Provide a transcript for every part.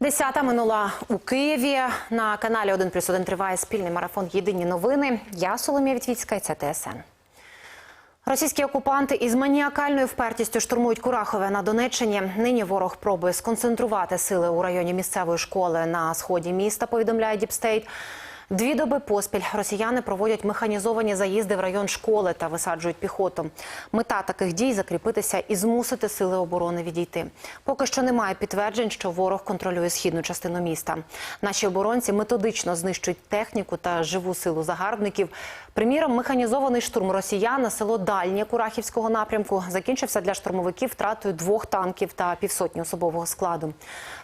Десята минула у Києві. На каналі 1 плюс 1 триває спільний марафон Єдині новини. Я Соломія Вітвіцька і це ТСН. Російські окупанти із маніакальною впертістю штурмують Курахове на Донеччині. Нині ворог пробує сконцентрувати сили у районі місцевої школи на сході міста. Повідомляє Діпстейт. Дві доби поспіль росіяни проводять механізовані заїзди в район школи та висаджують піхоту. Мета таких дій закріпитися і змусити сили оборони відійти. Поки що немає підтверджень, що ворог контролює східну частину міста. Наші оборонці методично знищують техніку та живу силу загарбників. Приміром, механізований штурм росіян на село Дальнє Курахівського напрямку закінчився для штурмовиків втратою двох танків та півсотні особового складу.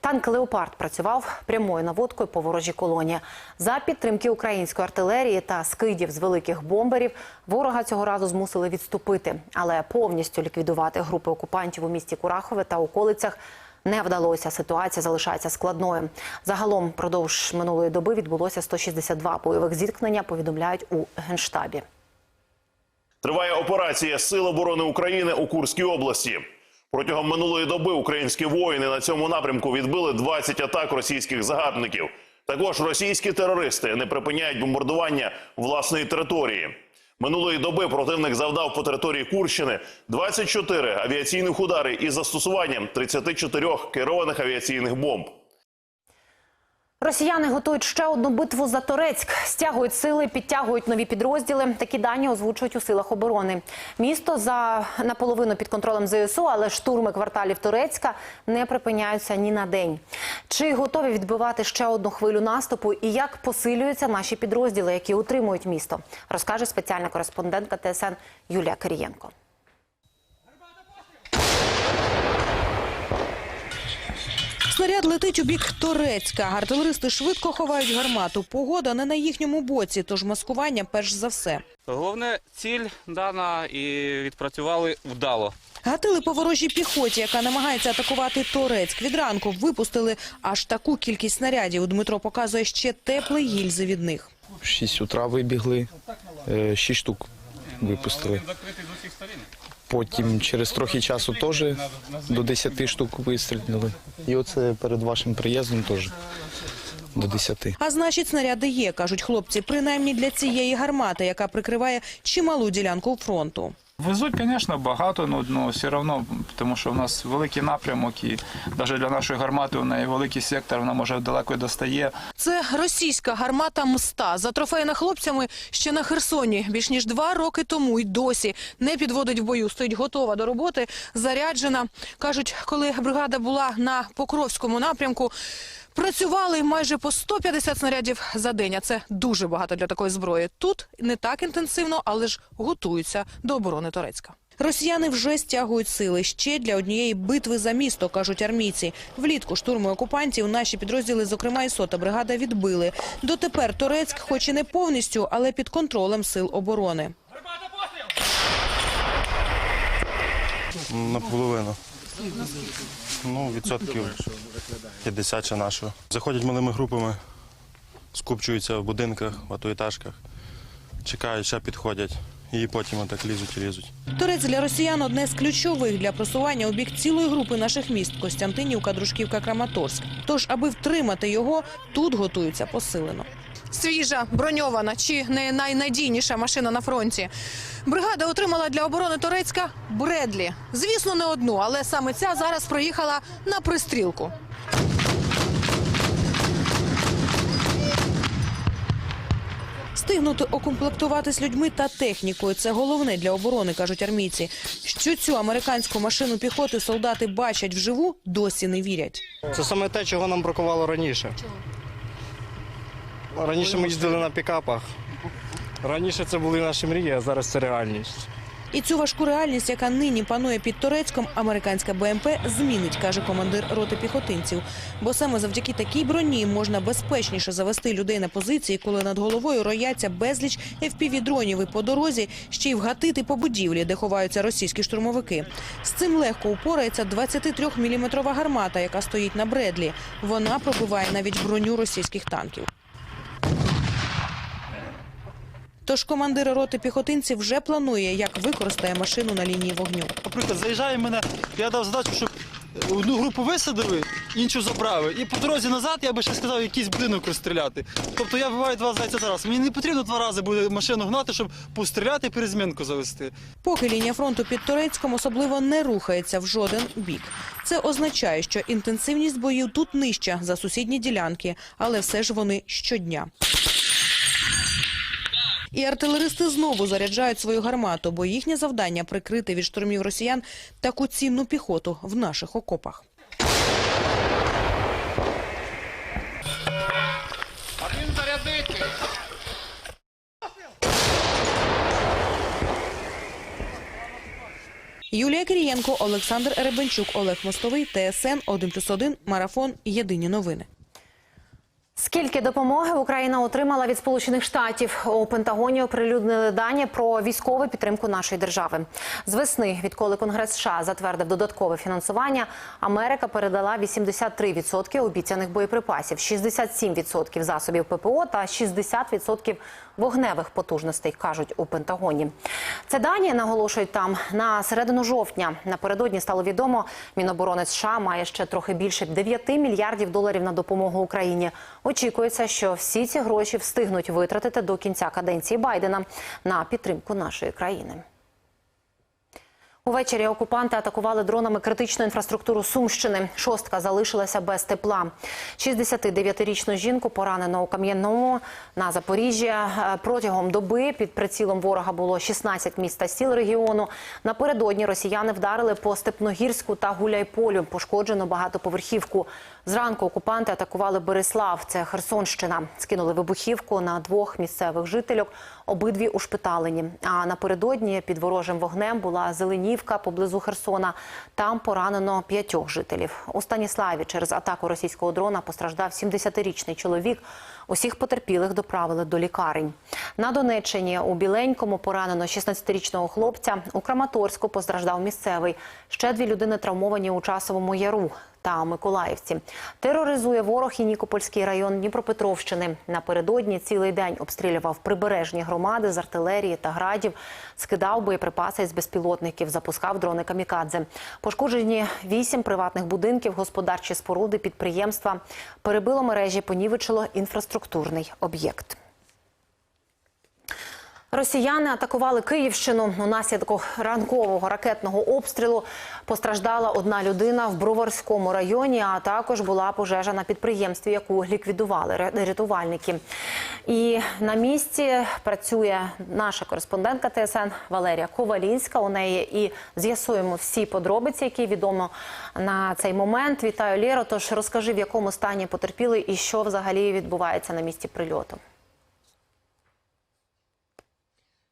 Танк Леопард працював прямою наводкою по ворожій колоні. За підтримки української артилерії та скидів з великих бомберів ворога цього разу змусили відступити, але повністю ліквідувати групи окупантів у місті Курахове та околицях. Не вдалося. Ситуація залишається складною. Загалом, продовж минулої доби відбулося 162 бойових зіткнення. Повідомляють у генштабі. Триває операція Сил оборони України у Курській області. Протягом минулої доби українські воїни на цьому напрямку відбили 20 атак російських загарбників. Також російські терористи не припиняють бомбардування власної території. Минулої доби противник завдав по території Курщини 24 авіаційних удари із застосуванням 34 керованих авіаційних бомб. Росіяни готують ще одну битву за Торецьк. Стягують сили, підтягують нові підрозділи. Такі дані озвучують у силах оборони. Місто за наполовину під контролем ЗСУ, але штурми кварталів Торецька не припиняються ні на день. Чи готові відбивати ще одну хвилю наступу і як посилюються наші підрозділи, які утримують місто, розкаже спеціальна кореспондентка ТСН Юлія Кирієнко. Снаряд летить у бік Торецька. Артилеристи швидко ховають гармату. Погода не на їхньому боці, тож маскування перш за все. Головне ціль дана і відпрацювали вдало. Гатили по ворожій піхоті, яка намагається атакувати Торецьк. Від ранку випустили аж таку кількість снарядів. Дмитро показує ще теплі гільзи від них. 6 утра вибігли, 6 штук випустили. Потім через трохи часу теж до 10 штук вистрілили. І оце перед вашим приїздом теж до 10. А значить, снаряди є, кажуть хлопці, принаймні для цієї гармати, яка прикриває чималу ділянку фронту. Везуть, звісно, багато, ну, ну все одно, тому що в нас великий напрямок, і навіть для нашої гармати у неї великий сектор, вона може далеко достає. Це російська гармата «Мста». Затрофеєна хлопцями ще на Херсоні. Більш ніж два роки тому й досі не підводить в бою. Стоїть готова до роботи, заряджена. Кажуть, коли бригада була на Покровському напрямку, працювали майже по 150 снарядів за день. А це дуже багато для такої зброї. Тут не так інтенсивно, але ж готуються до оборони Торецька. Росіяни вже стягують сили ще для однієї битви за місто, кажуть армійці. Влітку штурми окупантів наші підрозділи, зокрема і сота бригада, відбили. Дотепер Торецьк, хоч і не повністю, але під контролем сил оборони. Наполовину. Ну, відсотків 50 ще нашого. Заходять малими групами, скупчуються в будинках, в атоетажках, чекають, ще підходять. І потім отак лізуть і лізуть. Торець для росіян одне з ключових для просування у бік цілої групи наших міст Костянтинівка, Дружківка, Краматорськ. Тож, аби втримати його, тут готуються посилено. Свіжа, броньована чи не найнадійніша машина на фронті. Бригада отримала для оборони Торецька Бредлі. Звісно, не одну, але саме ця зараз проїхала на пристрілку. Стигнути окомплектуватись людьми та технікою це головне для оборони, кажуть армійці. Що цю американську машину піхоти солдати бачать вживу, досі не вірять. Це саме те, чого нам бракувало раніше. Раніше ми їздили на пікапах. Раніше це були наші мрії, а зараз це реальність. І цю важку реальність, яка нині панує під Турецьком, американська БМП змінить, каже командир роти піхотинців. Бо саме завдяки такій броні можна безпечніше завести людей на позиції, коли над головою рояться безліч FPV-дронів і по дорозі ще й вгатити по будівлі, де ховаються російські штурмовики. З цим легко упорається 23-мм гармата, яка стоїть на Бредлі. Вона пробиває навіть броню російських танків. Тож командир роти піхотинців вже планує, як використає машину на лінії вогню. Наприклад, заїжджає мене, я дав задачу, щоб Одну групу висадили, іншу забрали. І по дорозі назад я би ще сказав, якийсь будинок розстріляти. Тобто я буваю два зайця зараз. Мені не потрібно два рази буде машину гнати, щоб постріляти і перезмінку завести. Поки лінія фронту під Турецьком особливо не рухається в жоден бік. Це означає, що інтенсивність боїв тут нижча за сусідні ділянки, але все ж вони щодня. І артилеристи знову заряджають свою гармату, бо їхнє завдання прикрити від штурмів росіян таку цінну піхоту в наших окопах. Юлія Кирієнко, Олександр Еребенчук, Олег Мостовий, ТСН 1+,1, Марафон. Єдині новини. Скільки допомоги Україна отримала від Сполучених Штатів у Пентагоні оприлюднили дані про військову підтримку нашої держави. З весни, відколи Конгрес США затвердив додаткове фінансування, Америка передала 83% обіцяних боєприпасів, 67% засобів ППО та 60% вогневих потужностей, кажуть у Пентагоні. Це дані наголошують там на середину жовтня. Напередодні стало відомо, Міноборони США має ще трохи більше 9 мільярдів доларів на допомогу Україні. Очікується, що всі ці гроші встигнуть витратити до кінця каденції Байдена на підтримку нашої країни. Увечері окупанти атакували дронами критичну інфраструктуру Сумщини. Шостка залишилася без тепла. 69-річну жінку поранено у Кам'яному на Запоріжжі. Е, Протягом доби під прицілом ворога було 16 міст та сіл регіону. Напередодні росіяни вдарили по Степногірську та Гуляйполю. Пошкоджено багатоповерхівку. Зранку окупанти атакували Береслав, це Херсонщина. Скинули вибухівку на двох місцевих жительок. Обидві ушпиталені. А напередодні під ворожим вогнем була Зеленівка поблизу Херсона. Там поранено п'ятьох жителів. У Станіславі через атаку російського дрона постраждав 70-річний чоловік. Усіх потерпілих доправили до лікарень. На Донеччині у Біленькому поранено 16-річного хлопця. У Краматорську постраждав місцевий. Ще дві людини травмовані у часовому яру та Миколаївці. Тероризує ворог і Нікопольський район Дніпропетровщини. Напередодні цілий день обстрілював прибережні громади з артилерії та градів, скидав боєприпаси з безпілотників, запускав дрони камікадзе. Пошкоджені вісім приватних будинків, господарчі споруди, підприємства. Перебило мережі, понівечило інфраструктурний об'єкт. Росіяни атакували Київщину. Унаслідок ранкового ракетного обстрілу постраждала одна людина в Броварському районі, а також була пожежа на підприємстві, яку ліквідували рятувальники. І на місці працює наша кореспондентка ТСН Валерія Ковалінська. У неї і з'ясуємо всі подробиці, які відомо на цей момент. Вітаю Лєро. Тож розкажи, в якому стані потерпіли і що взагалі відбувається на місці прильоту.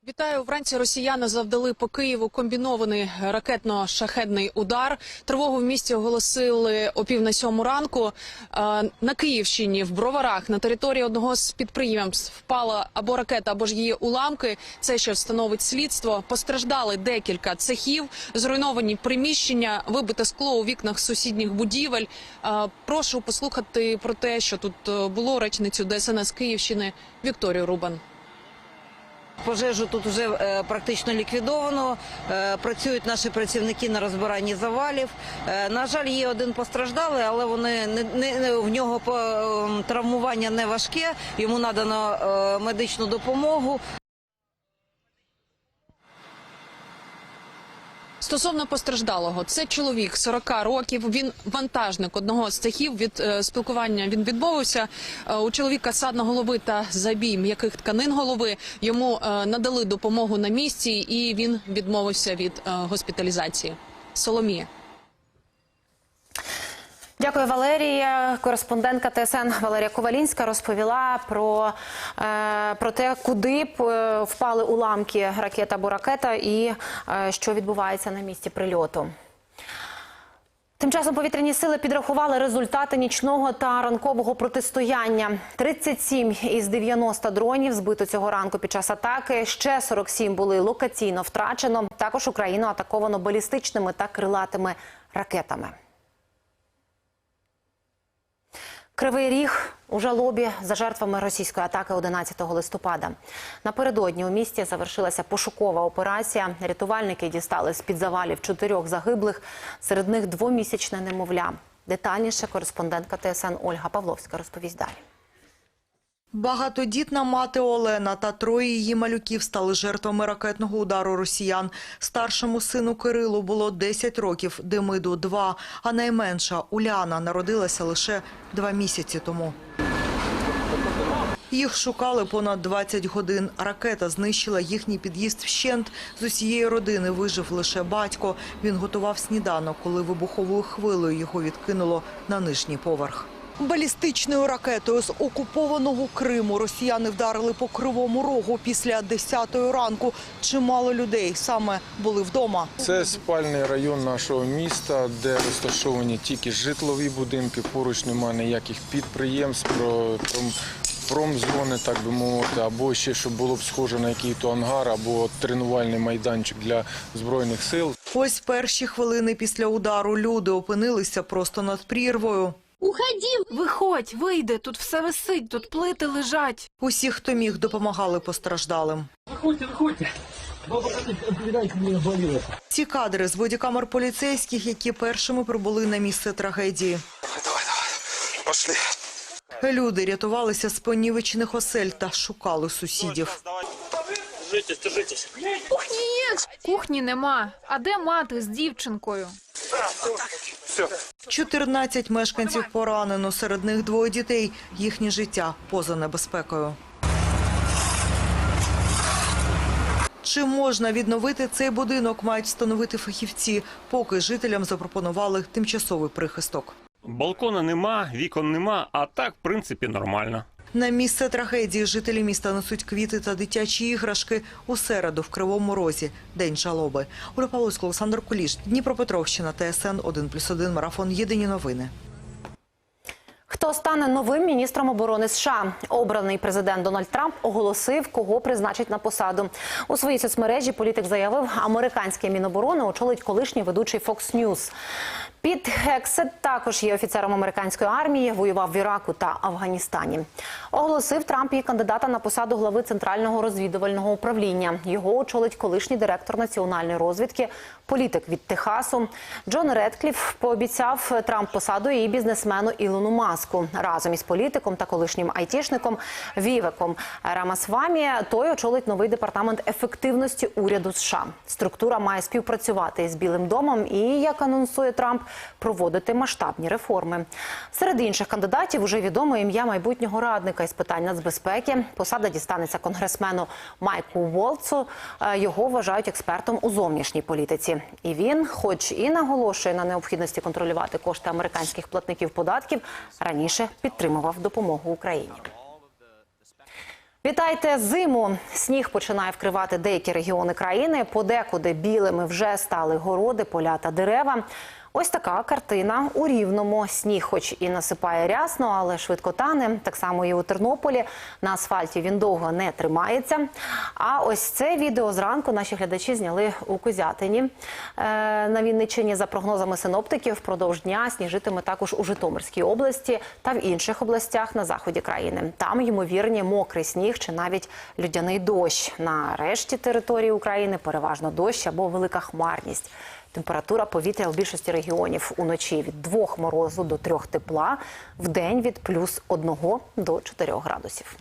Вітаю. Вранці росіяни завдали по Києву комбінований ракетно-шахедний удар. Тривогу в місті оголосили о пів на сьому ранку. Е, На Київщині в Броварах на території одного з підприємств впала або ракета, або ж її уламки. Це ще встановить слідство. Постраждали декілька цехів, зруйновані приміщення, вибите скло у вікнах сусідніх будівель. Е, Прошу послухати про те, що тут е, було речницю ДСНС Київщини Вікторію Рубан. Пожежу тут вже е, практично ліквідовано. Е, працюють наші працівники на розбиранні завалів. Е, на жаль, є один постраждалий, але вони не, не, в нього травмування не важке. Йому надано медичну допомогу. Стосовно постраждалого, це чоловік 40 років. Він вантажник одного з цехів. Від е, спілкування він відмовився. Е, у чоловіка садна голови та забій м'яких тканин голови. Йому е, надали допомогу на місці, і він відмовився від госпіталізації. Соломія. Дякую, Валерія. Кореспондентка ТСН Валерія Ковалінська розповіла про, е, про те, куди е, впали уламки ракета або ракета, і е, що відбувається на місці прильоту. Тим часом повітряні сили підрахували результати нічного та ранкового протистояння. 37 із 90 дронів збито цього ранку під час атаки. Ще 47 були локаційно втрачено. Також Україну атаковано балістичними та крилатими ракетами. Кривий Ріг У жалобі за жертвами російської атаки 11 листопада. Напередодні у місті завершилася пошукова операція. Рятувальники дістали з-під завалів чотирьох загиблих, серед них двомісячне немовля. Детальніше кореспондентка ТСН Ольга Павловська розповість далі. Багатодітна мати Олена та троє її малюків стали жертвами ракетного удару росіян. Старшому сину Кирилу було 10 років, Демиду – 2, а найменша Уляна народилася лише два місяці тому. Їх шукали понад 20 годин. Ракета знищила їхній під'їзд вщент. З усієї родини вижив лише батько. Він готував сніданок, коли вибуховою хвилею його відкинуло на нижній поверх. Балістичною ракетою з окупованого Криму росіяни вдарили по Кривому Рогу після 10-ї ранку. Чимало людей саме були вдома. Це спальний район нашого міста, де розташовані тільки житлові будинки. Поруч немає ніяких підприємств, про, промзони, так би мовити, або ще щоб було б схоже на якийсь ангар, або тренувальний майданчик для збройних сил. Ось перші хвилини після удару люди опинилися просто над прірвою. Виходь, вийди, тут все висить, тут плити лежать. Усі, хто міг, допомагали постраждалим. Ці кадри з бодікамер поліцейських, які першими прибули на місце трагедії. Пошли. Люди рятувалися з понівечених осель та шукали сусідів. Кухні нема. А де мати з дівчинкою? 14 мешканців поранено, серед них двоє дітей. Їхнє життя поза небезпекою. Чи можна відновити цей будинок, мають встановити фахівці, поки жителям запропонували тимчасовий прихисток. Балкона нема, вікон нема, а так, в принципі, нормально. На місце трагедії жителі міста несуть квіти та дитячі іграшки у середу в Кривому Розі. День жалоби. Оля Павловська, Олександр Куліш, Дніпропетровщина, ТСН 1+,1, Марафон. Єдині новини. Хто стане новим міністром оборони США? Обраний президент Дональд Трамп оголосив, кого призначить на посаду. У своїй соцмережі політик заявив, американське міноборони очолить колишній ведучий Fox News. Піт Гексет також є офіцером американської армії, воював в Іраку та Афганістані. Оголосив Трамп і кандидата на посаду глави центрального розвідувального управління. Його очолить колишній директор національної розвідки, політик від Техасу. Джон Редкліф пообіцяв Трамп посаду і бізнесмену Ілону Маску разом із політиком та колишнім айтішником Вівеком Рамасвамі. Той очолить новий департамент ефективності уряду США. Структура має співпрацювати з Білим домом і, як анонсує Трамп, проводити масштабні реформи. Серед інших кандидатів уже відомо ім'я майбутнього радника із питань нацбезпеки. Посада дістанеться конгресмену Майку Волцу. Е, Його вважають експертом у зовнішній політиці. І він, хоч і наголошує на необхідності контролювати кошти американських платників податків, раніше підтримував допомогу Україні. Вітайте зиму. Сніг починає вкривати деякі регіони країни. Подекуди білими вже стали городи, поля та дерева. Ось така картина у Рівному. Сніг, хоч і насипає рясно, але швидко тане. Так само і у Тернополі. На асфальті він довго не тримається. А ось це відео зранку наші глядачі зняли у Козятині е, на Вінниччині. За прогнозами синоптиків, впродовж дня сніжитиме також у Житомирській області та в інших областях на заході країни. Там ймовірні мокрий сніг чи навіть людяний дощ. На решті території України переважно дощ або велика хмарність. Температура повітря у більшості регіонів уночі від 2 морозу до 3 тепла, в день від плюс 1 до 4 градусів.